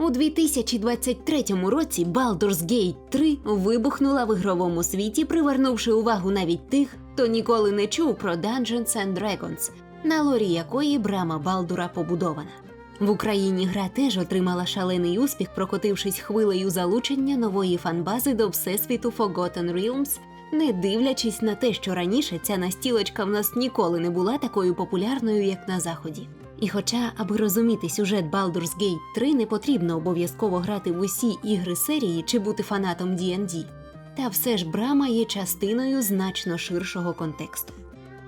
У 2023 році Baldur's Gate 3 вибухнула в ігровому світі, привернувши увагу навіть тих, хто ніколи не чув про Dungeons and Dragons, на лорі якої брама Балдура побудована. В Україні гра теж отримала шалений успіх, прокотившись хвилею залучення нової фанбази до всесвіту Forgotten Realms, не дивлячись на те, що раніше ця настілочка в нас ніколи не була такою популярною, як на заході. І хоча, аби розуміти сюжет Baldur's Gate 3, не потрібно обов'язково грати в усі ігри серії чи бути фанатом D&D, та все ж брама є частиною значно ширшого контексту.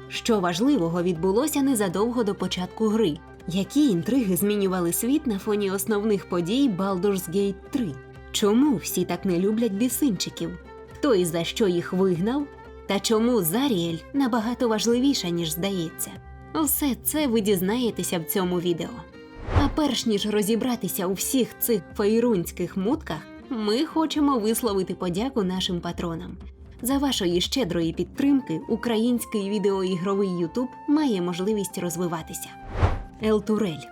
Що важливого відбулося незадовго до початку гри, які інтриги змінювали світ на фоні основних подій Baldur's Gate 3? Чому всі так не люблять бісинчиків? Хто і за що їх вигнав? Та чому Заріель набагато важливіша, ніж здається? Все це ви дізнаєтеся в цьому відео. А перш ніж розібратися у всіх цих фейрунських мутках, ми хочемо висловити подяку нашим патронам. За вашої щедрої підтримки український відеоігровий Ютуб має можливість розвиватися. Елтурель.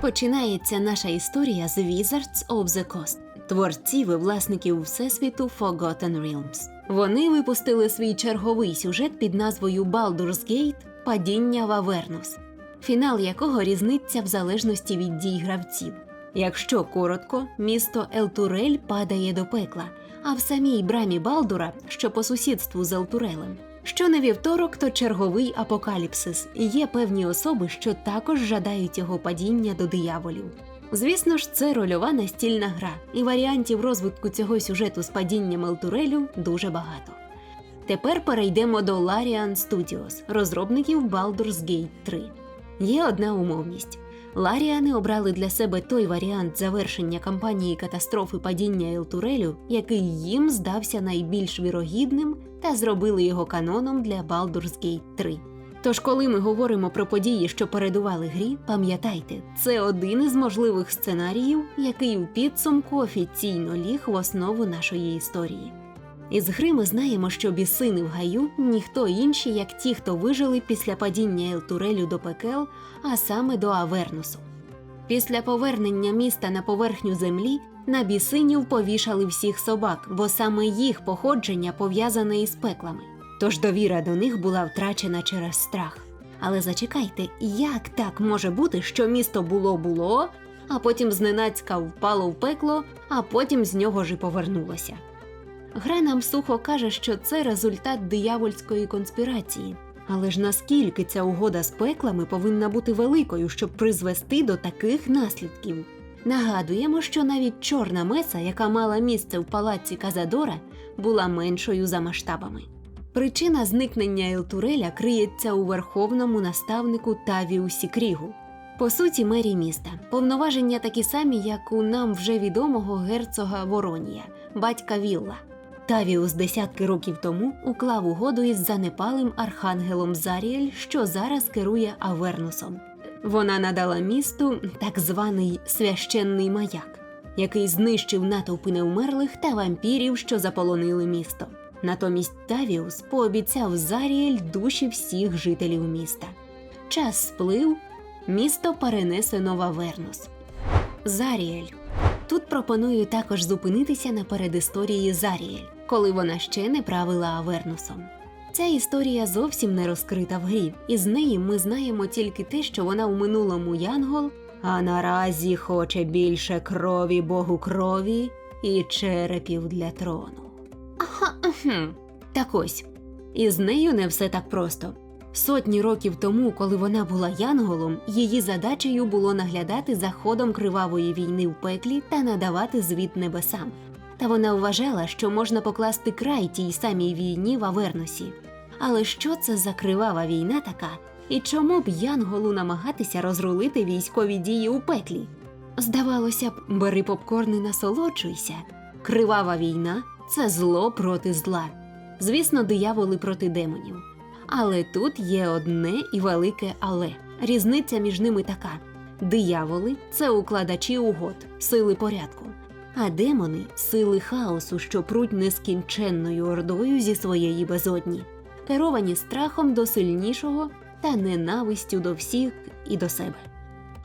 Починається наша історія з Wizards of the Coast, творців і власників всесвіту Forgotten Realms. Вони випустили свій черговий сюжет під назвою Baldur's Gate Падіння в Авернус, фінал якого різниться в залежності від дій гравців. Якщо коротко, місто Елтурель падає до пекла, а в самій брамі Балдура, що по сусідству з Елтурелем, що не вівторок, то черговий апокаліпсис, і є певні особи, що також жадають його падіння до дияволів. Звісно ж, це рольова настільна гра, і варіантів розвитку цього сюжету з падінням Елтурелю дуже багато. Тепер перейдемо до Larian Studios, розробників Baldur's Gate 3. Є одна умовність. Ларіани обрали для себе той варіант завершення кампанії катастрофи падіння Елтурелю, який їм здався найбільш вірогідним, та зробили його каноном для Baldur's Gate 3. Тож, коли ми говоримо про події, що передували грі, пам'ятайте, це один із можливих сценаріїв, який у підсумку офіційно ліг в основу нашої історії. Із гри ми знаємо, що бісини в гаю ніхто інші, як ті, хто вижили після падіння Елтурелю до пекел, а саме до Авернусу. Після повернення міста на поверхню землі на бісинів повішали всіх собак, бо саме їх походження пов'язане із пеклами. Тож довіра до них була втрачена через страх. Але зачекайте, як так може бути, що місто було було, а потім зненацька впало в пекло, а потім з нього ж і повернулося. Гра нам сухо каже, що це результат диявольської конспірації. Але ж наскільки ця угода з пеклами повинна бути великою, щоб призвести до таких наслідків? Нагадуємо, що навіть чорна меса, яка мала місце в палаці Казадора, була меншою за масштабами. Причина зникнення Елтуреля криється у верховному наставнику Тавіусі Крігу. По суті, мері міста. Повноваження такі самі, як у нам вже відомого герцога Воронія, батька Вілла. Тавіус десятки років тому уклав угоду із занепалим архангелом Заріель, що зараз керує Авернусом. Вона надала місту так званий священний маяк, який знищив натовпи неумерлих та вампірів, що заполонили місто. Натомість Тавіус пообіцяв Заріель душі всіх жителів міста. Час сплив, місто перенесено в Авернус. Заріель. Тут пропоную також зупинитися на передісторії Заріель, коли вона ще не правила Авернусом. Ця історія зовсім не розкрита в грі, і з неї ми знаємо тільки те, що вона у минулому Янгол, а наразі хоче більше крові Богу крові і черепів для трону. Ага. Так ось, із нею не все так просто. Сотні років тому, коли вона була янголом, її задачею було наглядати за ходом кривавої війни в пеклі та надавати звіт небесам. Та вона вважала, що можна покласти край тій самій війні в Аверносі. Але що це за кривава війна така? І чому б янголу намагатися розрулити військові дії у пеклі? Здавалося б, бери попкорн і насолоджуйся. Кривава війна це зло проти зла. Звісно, дияволи проти демонів. Але тут є одне і велике але. Різниця між ними така: дияволи це укладачі угод, сили порядку, а демони сили хаосу, що пруть нескінченною ордою зі своєї безодні, керовані страхом до сильнішого та ненавистю до всіх і до себе.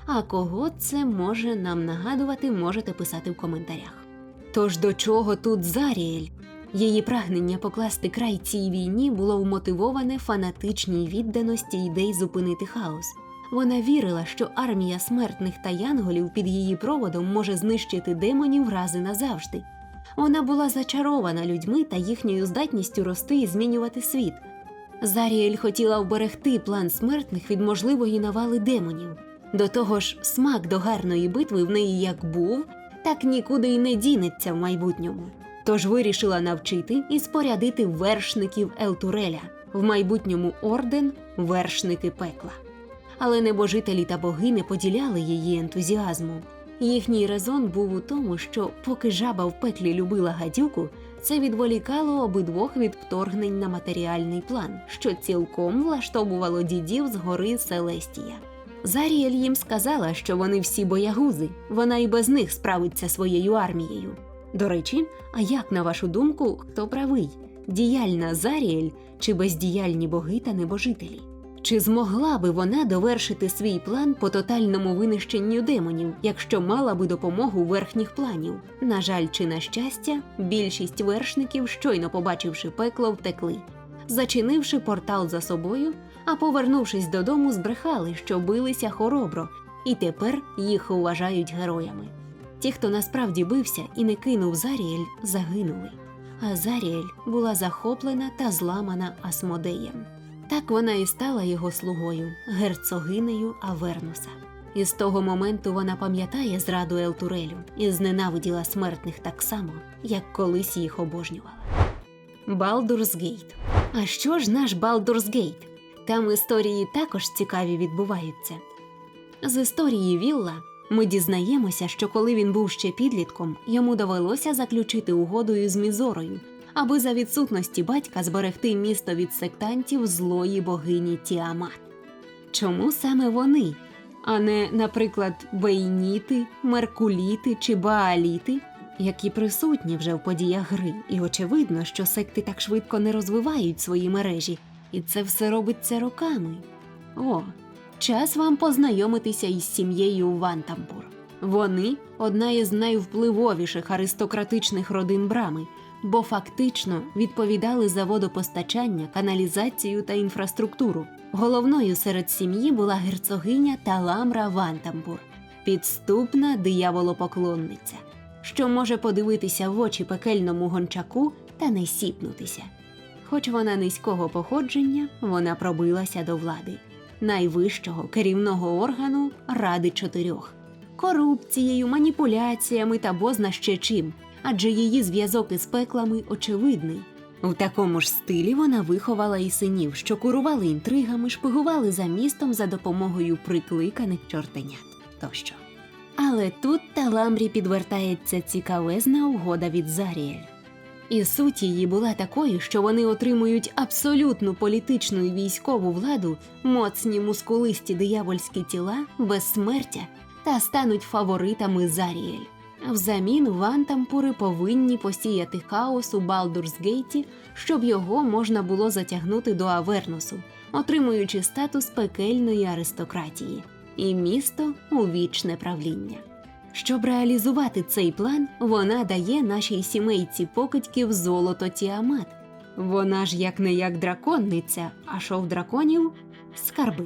А кого це може нам нагадувати, можете писати в коментарях. Тож до чого тут Заріель? Її прагнення покласти край цій війні було вмотивоване фанатичній відданості ідей зупинити хаос. Вона вірила, що армія смертних та янголів під її проводом може знищити демонів рази назавжди. Вона була зачарована людьми та їхньою здатністю рости і змінювати світ. Заріель хотіла вберегти план смертних від можливої навали демонів. До того ж, смак до гарної битви в неї як був, так нікуди й не дінеться в майбутньому. Тож вирішила навчити і спорядити вершників Елтуреля, в майбутньому орден вершники пекла. Але небожителі та боги не поділяли її ентузіазму. Їхній резон був у тому, що поки жаба в пеклі любила гадюку, це відволікало обидвох від вторгнень на матеріальний план, що цілком влаштовувало дідів з гори Селестія. Заріель їм сказала, що вони всі боягузи, вона і без них справиться своєю армією. До речі, а як на вашу думку, хто правий? Діяльна Заріель чи бездіяльні боги та небожителі? Чи змогла би вона довершити свій план по тотальному винищенню демонів, якщо мала би допомогу верхніх планів? На жаль, чи на щастя, більшість вершників, щойно побачивши пекло, втекли, зачинивши портал за собою, а повернувшись додому, збрехали, що билися хоробро, і тепер їх вважають героями. Ті, хто насправді бився і не кинув Заріель, загинули. А Заріель була захоплена та зламана Асмодеєм. Так вона і стала його слугою, герцогинею Авернуса. І з того моменту вона пам'ятає зраду Елтурелю і зненавиділа смертних так само, як колись їх обожнювала. Балдурсгейт. А що ж наш Балдурсгейт? Там історії також цікаві відбуваються. З історії Вілла ми дізнаємося, що коли він був ще підлітком, йому довелося заключити угоду із Мізорою, аби за відсутності батька зберегти місто від сектантів злої богині Тіамат. Чому саме вони, а не, наприклад, бейніти, меркуліти чи бааліти, які присутні вже в подіях гри, і очевидно, що секти так швидко не розвивають свої мережі, і це все робиться роками. О, час вам познайомитися із сім'єю Вантампур. Вони одна із найвпливовіших аристократичних родин брами, бо фактично відповідали за водопостачання, каналізацію та інфраструктуру. Головною серед сім'ї була герцогиня Таламра Вантампур, підступна дияволопоклонниця, що може подивитися в очі пекельному гончаку та не сіпнутися. Хоч вона низького походження, вона пробилася до влади найвищого керівного органу Ради чотирьох корупцією, маніпуляціями та бозна ще чим, адже її зв'язок із пеклами очевидний. В такому ж стилі вона виховала і синів, що курували інтригами, шпигували за містом за допомогою прикликаних чортенят тощо. Але тут Таламрі підвертається цікавезна угода від Заріель. І суть її була такою, що вони отримують абсолютну політичну і військову владу, моцні мускулисті диявольські тіла, безсмертя та стануть фаворитами Заріель. Взамін Вантампури повинні посіяти хаос у Балдурсгейті, щоб його можна було затягнути до Авернусу, отримуючи статус пекельної аристократії і місто у вічне правління. Щоб реалізувати цей план, вона дає нашій сімейці покидьків золото Тіамат. Вона ж як не як драконниця, а що в драконів скарби.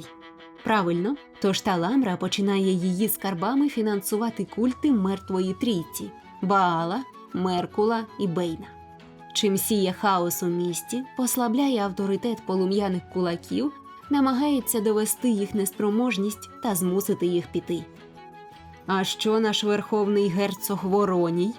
Правильно, тож Таламра починає її скарбами фінансувати культи мертвої трійці Баала, Меркула і Бейна. Чим сіє хаос у місті, послабляє авторитет полум'яних кулаків, намагається довести їх неспроможність та змусити їх піти. А що наш верховний герцог Вороній?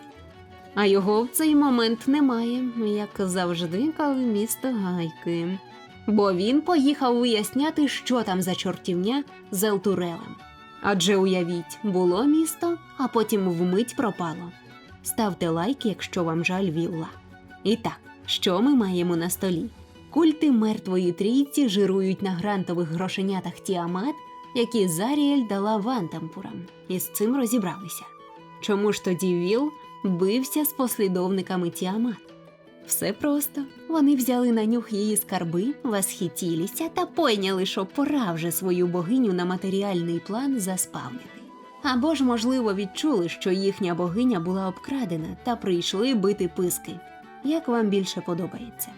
А його в цей момент немає, як завжди, коли місто гайки. Бо він поїхав виясняти, що там за чортівня з Елтурелем. Адже уявіть, було місто, а потім вмить пропало. Ставте лайк, якщо вам жаль вілла. І так, що ми маємо на столі? Культи мертвої трійці жирують на грантових грошенятах Тіамат, які Заріель дала Вантампурам, і з цим розібралися. Чому ж тоді Віл бився з послідовниками Тіамат? Все просто. Вони взяли на нюх її скарби, восхитілися та пойняли, що пора вже свою богиню на матеріальний план заспавнити. Або ж, можливо, відчули, що їхня богиня була обкрадена та прийшли бити писки. Як вам більше подобається?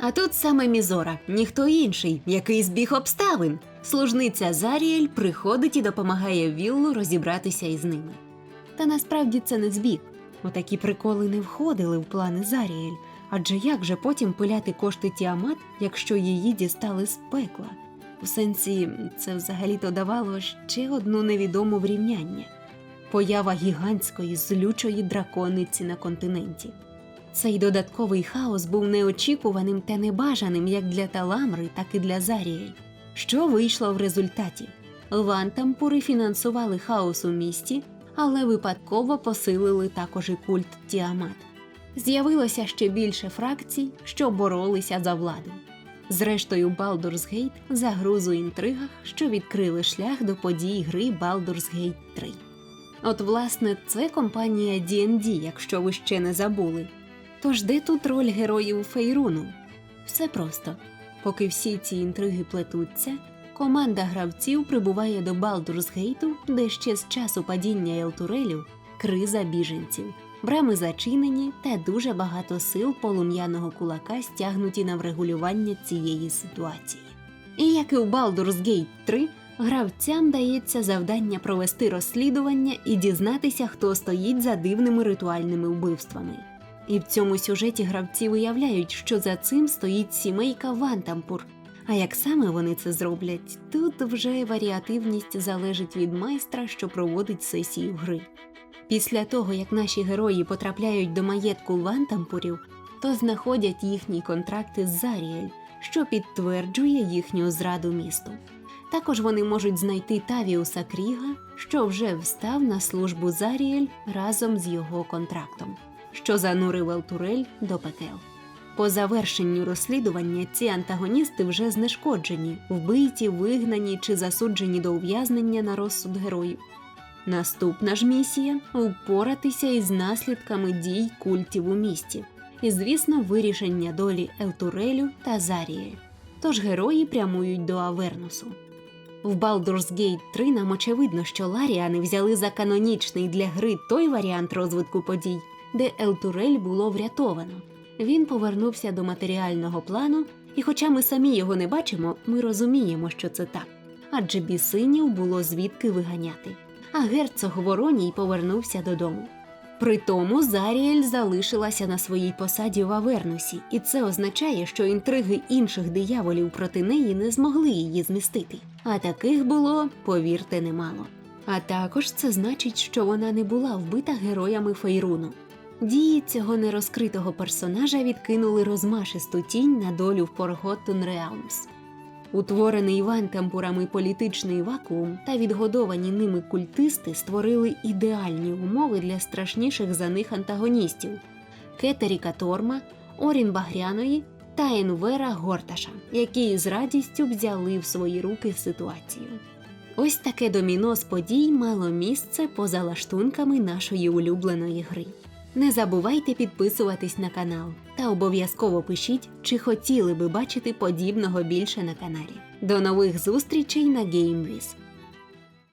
А тут саме Мізора, ніхто інший, який збіг обставин. Служниця Заріель приходить і допомагає Віллу розібратися із ними. Та насправді це не збіг. Отакі приколи не входили в плани Заріель. Адже як же потім пиляти кошти Тіамат, якщо її дістали з пекла? У сенсі, це взагалі-то давало ще одну невідому врівняння поява гігантської злючої дракониці на континенті. Цей додатковий хаос був неочікуваним та небажаним як для Таламри, так і для Заріель. Що вийшло в результаті? Вантампури фінансували хаос у місті, але випадково посилили також і культ Тіамат. З'явилося ще більше фракцій, що боролися за владу. Зрештою, Baldur's Gate загруз у інтригах, що відкрили шлях до подій гри Baldur's Gate 3. От, власне, це компанія D&D, якщо ви ще не забули. Тож де тут роль героїв Фейруну? Все просто. Поки всі ці інтриги плетуться, команда гравців прибуває до Балдурс Гейту, де ще з часу падіння Елтурелю криза біженців. Брами зачинені та дуже багато сил полум'яного кулака стягнуті на врегулювання цієї ситуації. І як і у Baldur's Gate 3, гравцям дається завдання провести розслідування і дізнатися, хто стоїть за дивними ритуальними вбивствами. І в цьому сюжеті гравці виявляють, що за цим стоїть сімейка Вантампур. А як саме вони це зроблять, тут вже варіативність залежить від майстра, що проводить сесію гри. Після того, як наші герої потрапляють до маєтку Вантампурів, то знаходять їхні контракти з Заріель, що підтверджує їхню зраду місту. Також вони можуть знайти Тавіуса Кріга, що вже встав на службу Заріель разом з його контрактом, що занурив Елтурель до пекел. По завершенню розслідування ці антагоністи вже знешкоджені, вбиті, вигнані чи засуджені до ув'язнення на розсуд героїв. Наступна ж місія впоратися із наслідками дій культів у місті, і, звісно, вирішення долі Елтурелю та Зарії. Тож герої прямують до Авернусу. В Baldur's Gate 3 нам очевидно, що Ларіани взяли за канонічний для гри той варіант розвитку подій, де Елтурель було врятовано. Він повернувся до матеріального плану, і, хоча ми самі його не бачимо, ми розуміємо, що це так. Адже бісинів було звідки виганяти. А герцог Вороній повернувся додому. Притому Заріель залишилася на своїй посаді в Авернусі, і це означає, що інтриги інших дияволів проти неї не змогли її змістити. А таких було, повірте, немало. А також це значить, що вона не була вбита героями Фейруну. Дії цього нерозкритого персонажа відкинули розмашисту тінь на долю в Forgotten Realms. Утворений вантампурами політичний вакуум та відгодовані ними культисти створили ідеальні умови для страшніших за них антагоністів Кетеріка Торма, Орін Багряної та Енвера Горташа, які з радістю взяли в свої руки ситуацію. Ось таке доміно з подій мало місце поза лаштунками нашої улюбленої гри. Не забувайте підписуватись на канал та обов'язково пишіть, чи хотіли би бачити подібного більше на каналі. До нових зустрічей на GameWiz!